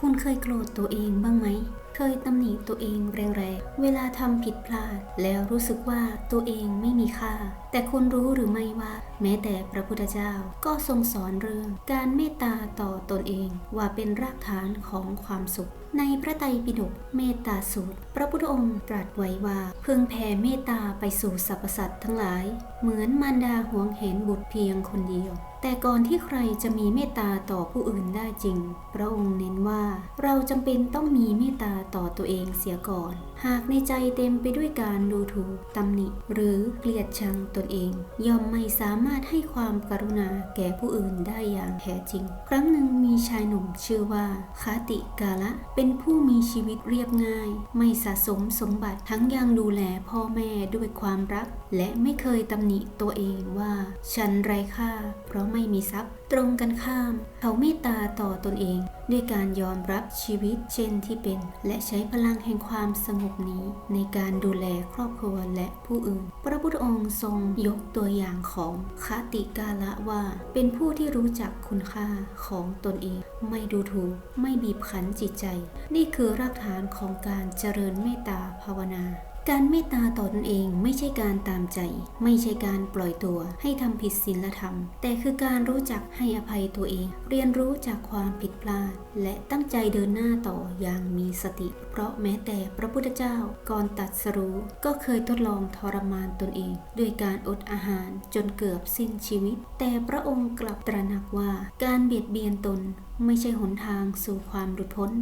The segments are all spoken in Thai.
คุณเคยโกรธตัวเองบ้างไหม เคยตำหนิตัวเองแรงๆ เวลาทำผิดพลาด แล้วรู้สึกว่าตัวเองไม่มีค่า แต่คุณรู้หรือไม่ว่า แม้แต่พระพุทธเจ้าก็ทรงสอนเรื่อง การเมตตาต่อตนเองว่าเป็นรากฐานของความสุขในพระไตรปิฎกเมตตาสูตร พระพุทธองค์ตรัสไว้ว่า พึงแผ่เมตตาไปสู่สรรพสัตว์ทั้งหลาย เหมือนมารดาหวงเห็นบุตรเพียงคนเดียว แต่ก่อนที่ใครจะมีเมตตาต่อผู้อื่นได้จริง พระองค์เน้นว่า เราจำเป็นต้องมีเมตตาต่อตัวเองเสียก่อน หากในใจเต็มไปด้วยการดูถูกตำหนิ หรือเกลียดชังตนเอง ย่อมไม่สามารถให้ความกรุณาแก่ผู้อื่นได้อย่างแท้จริง ครั้งหนึ่งมีชายหนุ่มชื่อว่าคาติกาละเป็นผู้มีชีวิตเรียบง่าย ไม่สะสมสมบัติทั้งยังดูแลพ่อแม่ด้วยความรัก และไม่เคยตำหนิตัวเองว่า ฉันไร้ค่า เพราะไม่มีทรัพย์ ตรงกันข้าม เขาเมตตาต่อตนเอง ด้วยการยอมรับชีวิตเช่นที่เป็น และใช้พลังแห่งความสงบนี้ ในการดูแลครอบครัวและผู้อื่น พระพุทธองค์ทรงยกตัวอย่างของคติกาละว่า เป็นผู้ที่รู้จักคุณค่าของตนเอง ไม่ดูถูกไม่บีบคั้นจิตใจนี่คือรากฐานของการเจริญเมตตาภาวนา การเมตตาต่อตนเองไม่ใช่การตามใจ ไม่ใช่การปล่อยตัวให้ทำผิดศีลธรรม แต่คือการรู้จักให้อภัยตัวเอง เรียนรู้จากความผิดพลาด และตั้งใจเดินหน้าต่ออย่างมีสติ เพราะแม้แต่พระพุทธเจ้าก่อนตัดสรู้ ก็เคยทดลองทรมานตนเอง ด้วยการอดอาหารจนเกือบสิ้นชีวิต แต่พระองค์กลับตระหนักว่า การเบียดเบียนตนไม่ใช่หนทางสู่ความหลุดพ้น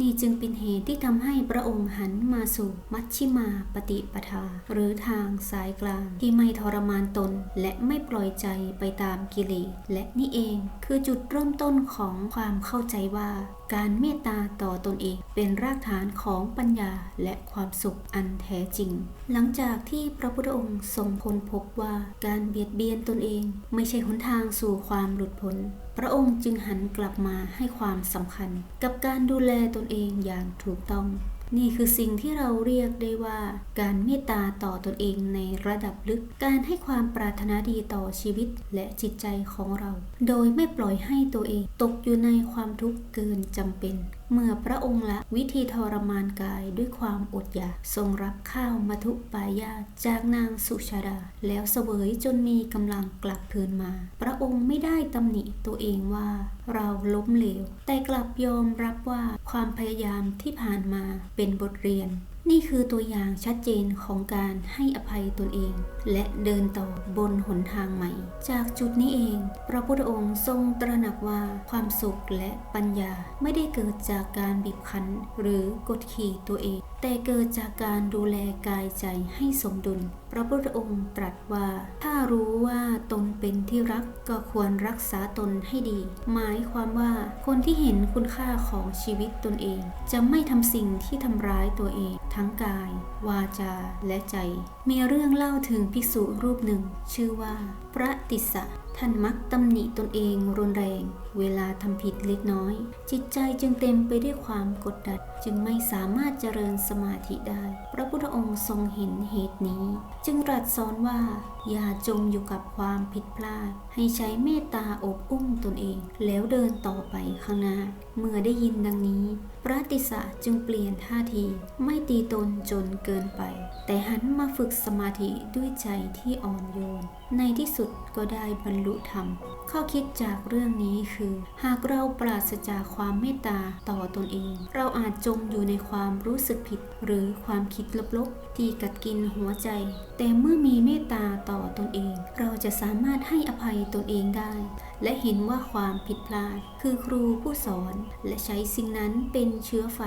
นี่จึงเป็นเหตุที่ทำให้พระองค์หันมาสู่มัชชิมาปฏิปทา หรือทางสายกลาง ที่ไม่ทรมานตน และไม่ปล่อยใจไปตามกิเลสและนี่เองคือจุดเริ่มต้นของความเข้าใจว่า การเมตตาต่อตนเองเป็นรากฐานของปัญญาและความสุขอันแท้จริง หลังจากที่พระพุทธองค์ทรงค้นพบว่าการเบียดเบียนตนเอง ไม่ใช่หนทางสู่ความหลุดพ้นพระองค์จึงหันกลับมาให้ความสำคัญ กับการดูแลตนเองอย่างถูกต้อง นี่คือสิ่งที่เราเรียกได้ว่า การเมตตาต่อตนเองในระดับลึก การให้ความปรารถนาดีต่อชีวิตและจิตใจของเรา โดยไม่ปล่อยให้ตัวเองตกอยู่ในความทุกข์เกินจำเป็น เมื่อพระองค์ละวิธีทรมานกายด้วยความอดอยากทรงรับข้าวมัทุปายาจากนางสุชาดา แล้วเสวยจนมีกำลังกลับคืนมา พระองค์ไม่ได้ตำหนิตัวเองว่าเราล้มเหลว แต่กลับยอมรับว่าความพยายามที่ผ่านมาเป็นบทเรียน นี่คือตัวอย่างชัดเจนของการให้อภัยตนเอง และเดินต่อบนหนทางใหม่ จากจุดนี้เอง พระพุทธองค์ทรงตระหนักว่าความสุขและปัญญาไม่ได้เกิดจากการบีบคั้น หรือกดขี่ตัวเอง แต่เกิดจากการดูแลกายใจให้สมดุล ระพุทธองค์ตรัสว่า ถ้ารู้ว่าตนเป็นที่รักก็ควรรักษาตนให้ดี หมายความว่าคนที่เห็นคุณค่าของชีวิตตนเอง จะไม่ทำสิ่งที่ทำร้ายตัวเอง ทั้งกาย วาจา และใจ มีเรื่องเล่าถึงภิกษุรูปหนึ่ง ชื่อว่า พระติสสะท่านมักตำหนิตนเองรุนแรง เวลาทำผิดเล็กน้อย จิตใจจึงเต็มไปด้วยความกดดัน จึงไม่สามารถเจริญสมาธิได้ พระพุทธองค์ทรงเห็นเหตุนี้ จึงตรัสสอนว่า อย่าจมอยู่กับความผิดพลาด ให้ใช้เมตตาอบอุ้มตนเอง แล้วเดินต่อไปข้างหน้า เมื่อได้ยินดังนี้ พระติสะจึงเปลี่ยนท่าที ไม่ตีตนจนเกินไป แต่หันมาฝึกสมาธิด้วยใจที่อ่อนโยน ในที่สุดก็ได้บรรลุธรรม ข้อคิดจากเรื่องนี้คือ หากเราปราศจากความเมตตาต่อตนเอง เราอาจจมอยู่ในความรู้สึกผิด หรือความคิดลบๆ ที่กัดกินหัวใจ แต่เมื่อมีเมตตาต่อตนเอง เราจะสามารถให้อภัยตนเองได้ และเห็นว่าความผิดพลาด คือครูผู้สอน และใช้สิ่งนั้นเป็นเชื้อไฟ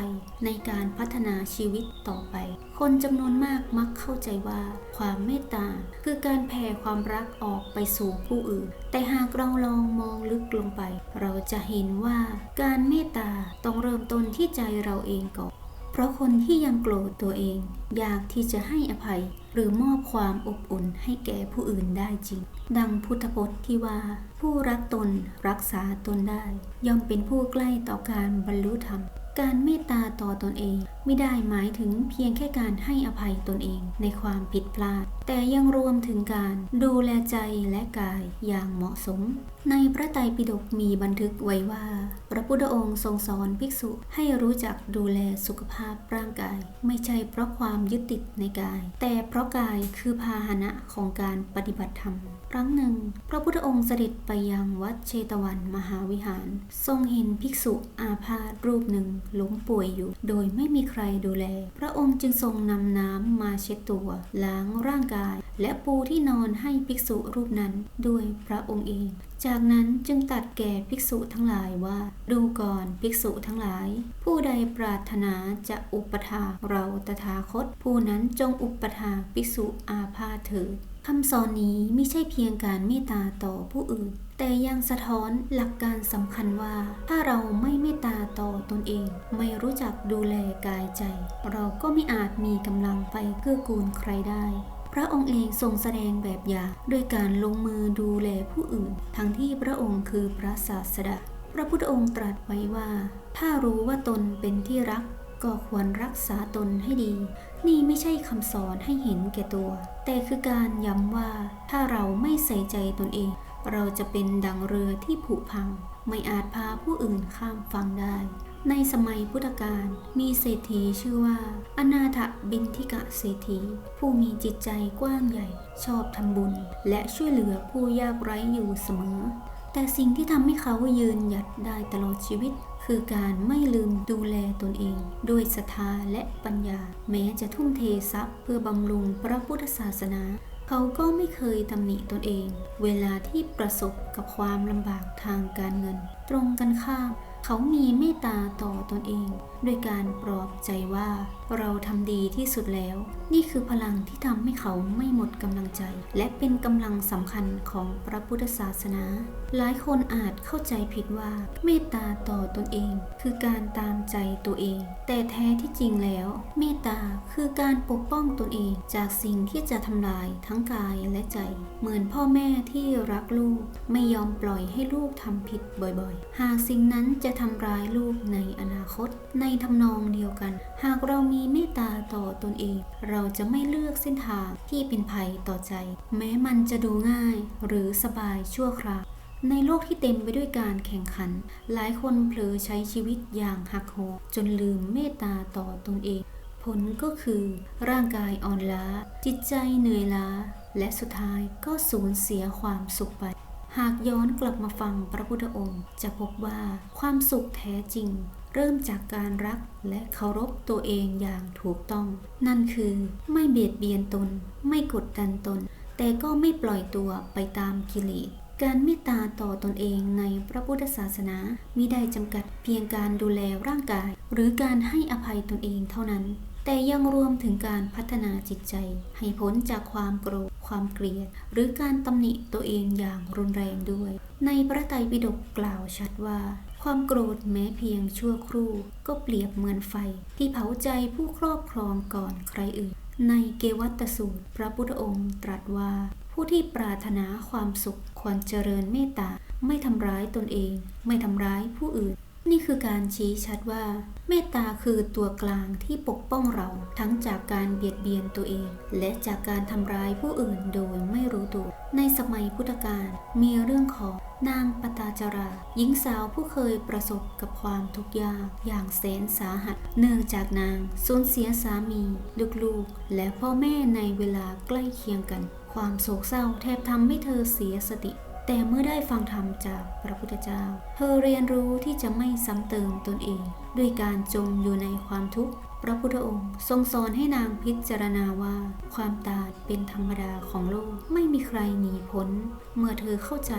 ในการพัฒนาชีวิตต่อไป คนจำนวนมากมักเข้าใจว่า ความเมตตาคือการแผ่ความรักออกไปสู่ผู้อื่น แต่หากเราลองมองลึกลงไป เราจะเห็นว่าการเมตตาต้องเริ่มต้นที่ใจเราเองก่อน เพราะคนที่ยังโกรธตัวเอง อยากที่จะให้อภัย หรือมอบความอบอุ่นให้แก่ผู้อื่นได้จริง ดังพุทธพจน์ที่ว่า ผู้รักตนรักษาตนได้ ย่อมเป็นผู้ใกล้ต่อการบรรลุธรรม การเมตตาต่อตนเอง ไม่ได้หมายถึงเพียงแค่การให้อภัยตนเองในความผิดพลาด แต่ยังรวมถึงการดูแลใจและกายอย่างเหมาะสม ในพระไตรปิฎกมีบันทึกไว้ว่า พระพุทธองค์ทรงสอนภิกษุให้รู้จักดูแลสุขภาพร่างกาย ไม่ใช่เพราะความยึดติดในกาย แต่เพราะกายคือพาหนะของการปฏิบัติธรรมครั้งหนึ่ง พระพุทธองค์เสด็จไปยังวัดเชตวันมหาวิหาร ทรงเห็นภิกษุอาพาธรูปหนึ่งล้มป่วยอยู่ โดยไม่มีใครดูแล พระองค์จึงทรงนำน้ำมาเช็ดตัวล้างร่างกาย และปูที่นอนให้ภิกษุรูปนั้นด้วยพระองค์เอง จากนั้นจึงตัดแก่ภิกษุทั้งหลายว่า ดูก่อนภิกษุทั้งหลาย ผู้ใดปรารถนาจะอุปถาเราตถาคต ผู้นั้นจงอุปถาภิกษุอาพาเถิด คำสอนนี้ไม่ใช่เพียงการเมตตาต่อผู้อื่น แต่ยังสะท้อนหลักการสำคัญว่า ถ้าเราไม่เมตตาต่อตนเอง ไม่รู้จักดูแลกายใจ เราก็ไม่อาจมีกำลังไปเกื้อกูลใครได้พระองค์เองทรงแสดงแบบอย่างด้วยการลงมือดูแลผู้อื่น ทั้งที่พระองค์คือพระศาสดา พระพุทธองค์ตรัสไว้ว่า ถ้ารู้ว่าตนเป็นที่รัก ก็ควรรักษาตนให้ดี นี่ไม่ใช่คำสอนให้เห็นแก่ตัว แต่คือการย้ำว่าถ้าเราไม่ใส่ใจตนเอง เราจะเป็นดังเรือที่ผุพัง ไม่อาจพาผู้อื่นข้ามฝั่งได้ ในสมัยพุทธกาลมีเศรษฐีชื่อว่า อนาถบินทิกะเศรษฐี ผู้มีจิตใจกว้างใหญ่ ชอบทำบุญ และช่วยเหลือผู้ยากไร้อยู่เสมอแต่สิ่งที่ทำให้เขายืนหยัดได้ตลอดชีวิต คือการไม่ลืมดูแลตนเอง ด้วยศรัทธาและปัญญา แม้จะทุ่มเททรัพย์เพื่อบำรุงพระพุทธศาสนา เขาก็ไม่เคยตำหนิตนเอง เวลาที่ประสบกับความลำบากทางการเงิน ตรงกันข้ามเขามีเมตตาต่อตนเองด้วยการปลอบใจว่า เราทำดีที่สุดแล้ว นี่คือพลังที่ทำให้เขาไม่หมดกำลังใจ และเป็นกำลังสำคัญของพระพุทธศาสนาหลายคนอาจเข้าใจผิดว่า เมตตาต่อตนเอง คือการตามใจตัวเอง แต่แท้ที่จริงแล้ว เมตตาคือการปกป้องตนเอง จากสิ่งที่จะทำลายทั้งกายและใจ เหมือนพ่อแม่ที่รักลูก ไม่ยอมปล่อยให้ลูกทำผิดบ่อยๆ หากสิ่งนั้นจะทำร้ายลูกในอนาคต ในทำนองเดียวกัน หากเรามีเมตตาต่อตนเอง เราจะไม่เลือกเส้นทางที่เป็นภัยต่อใจ แม้มันจะดูง่าย หรือสบายชั่วคราว ในโลกที่เต็มไปด้วยการแข่งขัน หลายคนเผลอใช้ชีวิตอย่างหักโหมจนลืมเมตตาต่อตนเอง ผลก็คือร่างกายอ่อนล้า จิตใจเหนื่อยล้า และสุดท้ายก็สูญเสียความสุขไป หากย้อนกลับมาฟังพระพุทธองค์ จะพบว่าความสุขแท้จริง เริ่มจากการรักและเคารพตัวเองอย่างถูกต้อง นั่นคือไม่เบียดเบียนตน ไม่กดดันตน แต่ก็ไม่ปล่อยตัวไปตามกิเลส การเมตตาต่อตนเองในพระพุทธศาสนามิได้จำกัดเพียงการดูแลร่างกาย หรือการให้อภัยตนเองเท่านั้น แต่ยังรวมถึงการพัฒนาจิตใจ ให้พ้นจากความโกรธความเกลียด หรือการตำหนิตัวเองอย่างรุนแรงด้วย ในพระไตรปิฎกกล่าวชัดว่า ความโกรธแม้เพียงชั่วครู่ ก็เปรียบเหมือนไฟ ที่เผาใจผู้ครอบครองก่อนใครอื่นในเกวัตสูตร พระพุทธองค์ตรัสว่า ผู้ที่ปรารถนาความสุขควรเจริญเมตตา ไม่ทำร้ายตนเอง ไม่ทำร้ายผู้อื่น นี่คือการชี้ชัดว่า เมตตาคือตัวกลางที่ปกป้องเราทั้งจากการเบียดเบียนตัวเอง และจากการทำร้ายผู้อื่นโดยไม่รู้ตัว ในสมัยพุทธกาลมีเรื่องของนางปตาจรา หญิงสาวผู้เคยประสบกับความทุกข์ยากอย่างแสนสาหัส เนื่องจากนางสูญเสียสามี ลูกๆ และพ่อแม่ในเวลาใกล้เคียงกัน ความโศกเศร้าแทบทำให้เธอเสียสติ แต่เมื่อได้ฟังธรรมจากพระพุทธเจ้า เธอเรียนรู้ที่จะไม่ซ้ำเติมตนเอง ด้วยการจมอยู่ในความทุกข์พระพุทธองค์ทรงสอนให้นางพิจารณาว่า ความตายเป็นธรรมดาของโลกไม่มีใครหนีพ้น เมื่อเธอเข้าใจ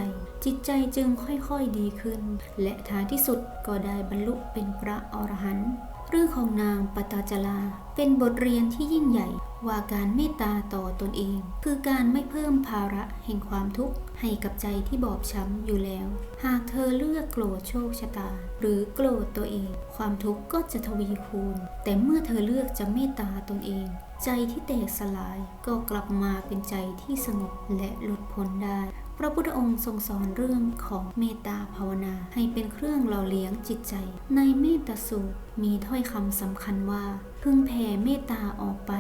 จิตใจจึงค่อยๆดีขึ้น และท้ายที่สุดก็ได้บรรลุเป็นพระอรหันต์เรื่องของนางปตาจลาเป็นบทเรียนที่ยิ่งใหญ่ ว่าการเมตตาต่อตนเอง คือการไม่เพิ่มภาระแห่งความทุกข์ให้กับใจที่บอบช้ำอยู่แล้ว หากเธอเลือกโกรธโชคชะตา หรือโกรธตัวเอง ความทุกข์ก็จะทวีคูณ แต่เมื่อเธอเลือกจะเมตตาตนเอง ใจที่แตกสลายก็กลับมาเป็นใจที่สงบและหลุดพ้นได้ พระพุทธองค์ทรงสอนเรื่องของเมตตาภาวนาให้เป็นเครื่องหล่อเลี้ยงจิตใจ ในเมตตาสูตรมีถ้อยคำสำคัญว่าพึงแผ่เมตตาออกไป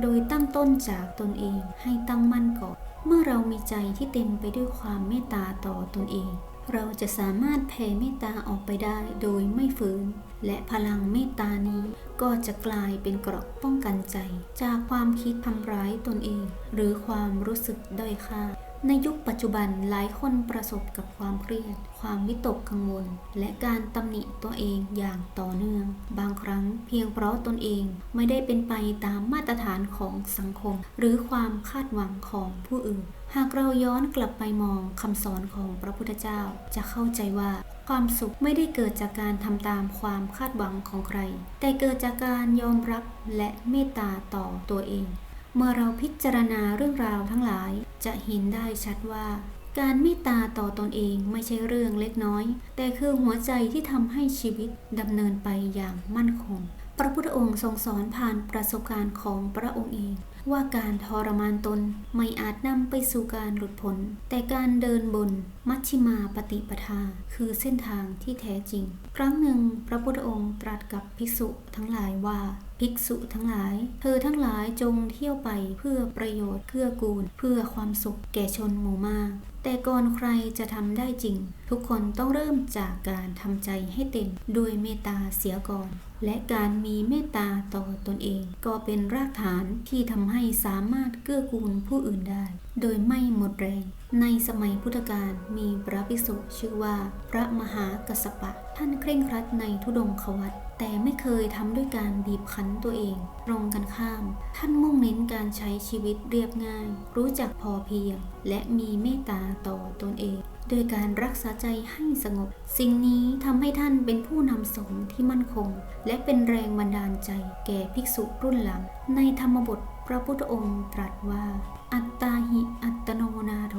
โดยตั้งต้นจากตนเองให้ตั้งมั่นก่อน เมื่อเรามีใจที่เต็มไปด้วยความเมตตาต่อตนเอง เราจะสามารถแผ่เมตตาออกไปได้โดยไม่ฝืน และพลังเมตตานี้ก็จะกลายเป็นเกราะป้องกันใจ จากความคิดทำร้ายตนเอง หรือความรู้สึกด้อยค่า ในยุคปัจจุบันหลายคนประสบกับความเครียด ความวิตกกังวล และการตำหนิตัวเองอย่างต่อเนื่อง บางครั้งเพียงเพราะตนเองไม่ได้เป็นไปตามมาตรฐานของสังคม หรือความคาดหวังของผู้อื่น หากเราย้อนกลับไปมองคำสอนของพระพุทธเจ้า จะเข้าใจว่าความสุขไม่ได้เกิดจากการทำตามความคาดหวังของใคร แต่เกิดจากการยอมรับและเมตตาต่อตัวเอง เมื่อเราพิจารณาเรื่องราวทั้งหลาย จะเห็นได้ชัดว่า การเมตตาต่อตนเองไม่ใช่เรื่องเล็กน้อย แต่คือหัวใจที่ทำให้ชีวิตดำเนินไปอย่างมั่นคง พระพุทธองค์ทรงสอนผ่านประสบการณ์ของพระองค์เอง ว่าการทรมานตนไม่อาจนำไปสู่การหลุดพ้น แต่การเดินบนมัชชิมาปฏิปทา คือเส้นทางที่แท้จริง ครั้งหนึ่งพระพุทธองค์ตรัสกับภิกษุทั้งหลายว่าภิกษุทั้งหลาย เธอทั้งหลายจงเที่ยวไปเพื่อประโยชน์เพื่อกูล เพื่อความสุขแก่ชนหมู่มาก แต่ก่อนใครจะทำได้จริง ทุกคนต้องเริ่มจากการทำใจให้เต็มด้วยเมตตาเสียก่อน และการมีเมตตาต่อตนเอง ก็เป็นรากฐานที่ทำให้สามารถเกื้อกูลผู้อื่นได้ โดยไม่หมดแรง ในสมัยพุทธกาลมีพระภิกษุชื่อว่า พระมหากัสสปะ ท่านเคร่งครัดในทุดงควัตแต่ไม่เคยทำด้วยการบีบคั้นตัวเองตรงกันข้าม ท่านมุ่งเน้นการใช้ชีวิตเรียบง่าย รู้จักพอเพียง และมีเมตตาต่อตนเอง โดยการรักษาใจให้สงบ สิ่งนี้ทำให้ท่านเป็นผู้นำสงฆ์ที่มั่นคง และเป็นแรงบันดาลใจแก่ภิกษุรุ่นหลัง ในธรรมบทพระพุทธองค์ตรัสว่า อัตตาหิอัตโนนาโถ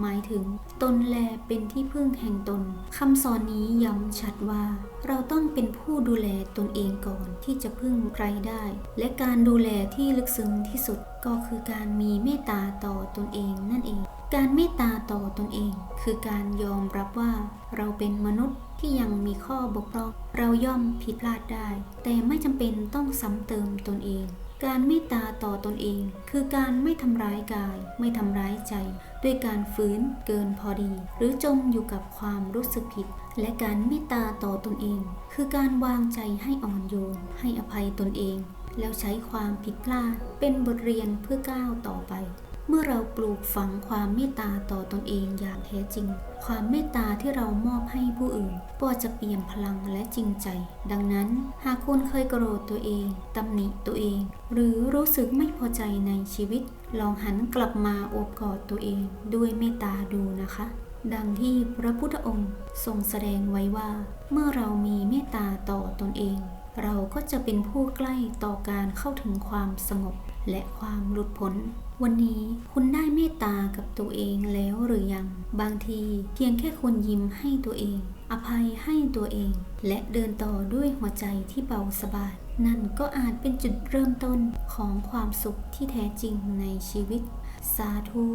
หมายถึง ตนแลเป็นที่พึ่งแห่งตนคำสอนนี้ย้ำชัดว่า เราต้องเป็นผู้ดูแลตนเองก่อนที่จะพึ่งใครได้ และการดูแลที่ลึกซึ้งที่สุดก็คือการมีเมตตาต่อตนเองนั่นเอง การเมตตาต่อตนเอง คือการยอมรับว่าเราเป็นมนุษย์ที่ยังมีข้อบกพร่อง เราย่อมผิดพลาดได้ แต่ไม่จำเป็นต้องซ้ำเติมตนเองการเมตตาต่อตนเอง คือการไม่ทำร้ายกาย ไม่ทำร้ายใจ ด้วยการฝืนเกินพอดี หรือจมอยู่กับความรู้สึกผิด และการเมตตาต่อตนเอง คือการวางใจให้อ่อนโยน ให้อภัยตนเอง แล้วใช้ความผิดพลาดเป็นบทเรียนเพื่อก้าวต่อไป เมื่อเราปลูกฝังความเมตตาต่อตนเองอย่างแท้จริง ความเมตตาที่เรามอบให้ผู้อื่นก็จะเปลี่ยนพลังและจริงใจ ดังนั้น หากคุณเคยโกรธตัวเองตำหนิตัวเอง หรือรู้สึกไม่พอใจในชีวิต ลองหันกลับมาโอบกอดตัวเองด้วยเมตตาดูนะคะ ดังที่พระพุทธองค์ทรงแสดงไว้ว่า เมื่อเรามีเมตตาต่อตนเองเราก็จะเป็นผู้ใกล้ต่อการเข้าถึงความสงบและความหลุดพ้น วันนี้คุณได้เมตตากับตัวเองแล้วหรือยัง บางทีเพียงแค่คุณยิ้มให้ตัวเอง อภัยให้ตัวเอง และเดินต่อด้วยหัวใจที่เบาสบาย นั่นก็อาจเป็นจุดเริ่มต้นของความสุขที่แท้จริงในชีวิต สาธุ